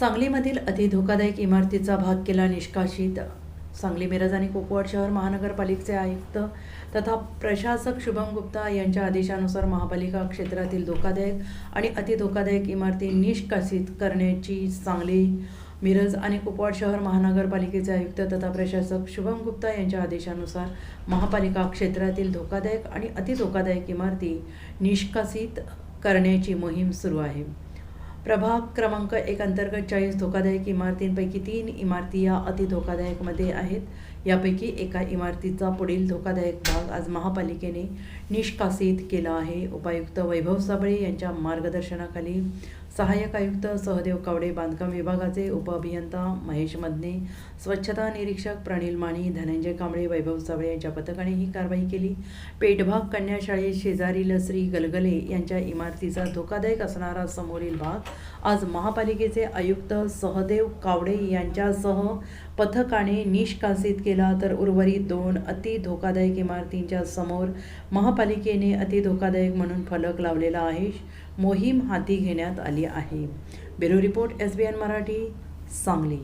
सांगलीमधील अतिधोकादायक इमारतीचा भाग केला निष्कासित. सांगली मिरज आणि कुपवाड शहर महानगरपालिकेचे आयुक्त तथा प्रशासक शुभम गुप्ता यांच्या आदेशानुसार महापालिका क्षेत्रातील धोकादायक आणि अतिधोकादायक इमारती निष्कासित करण्याची सांगली मिरज आणि कुपवाड शहर महानगरपालिकेचे आयुक्त तथा प्रशासक शुभम गुप्ता यांच्या आदेशानुसार महापालिका क्षेत्रातील धोकादायक आणि अतिधोकादायक इमारती निष्कासित करण्याची मोहीम सुरू आहे. प्रभाग क्रमांक एक अंतर्गत चाळीस धोकादायक इमारतींपैकी तीन इमारती या अतिधोकादायकमध्ये आहेत. यापैकी एका इमारतीचा पुढील धोकादायक भाग आज महापालिकेने निष्कासित केला आहे. उपायुक्त वैभव साबळे यांच्या मार्गदर्शनाखाली सहाय्यक आयुक्त सहदेव कावडे बांधकाम विभागाचे उपअभियंता महेश मदने स्वच्छता निरीक्षक प्रणिल माणी धनंजय कांबळे वैभव साबळे यांच्या पथकाने ही कारवाई केली. पेठभाग कन्या शाळेत शेजारील श्री गलगले यांच्या इमारतीचा धोकादायक असणारा समोरील भाग आज महापालिकेचे आयुक्त सहदेव कावडे यांच्यासह पथकाने निष्कासित केला तर उर्वरित दोन अति धोकादायक इमारतींच्या समोर महापालिकेने अति धोकादायक म्हणून फलक लावलेला आहे. मोहीम हाती घेण्यात आली आहे. Bureau report S B N Marathi Sangli.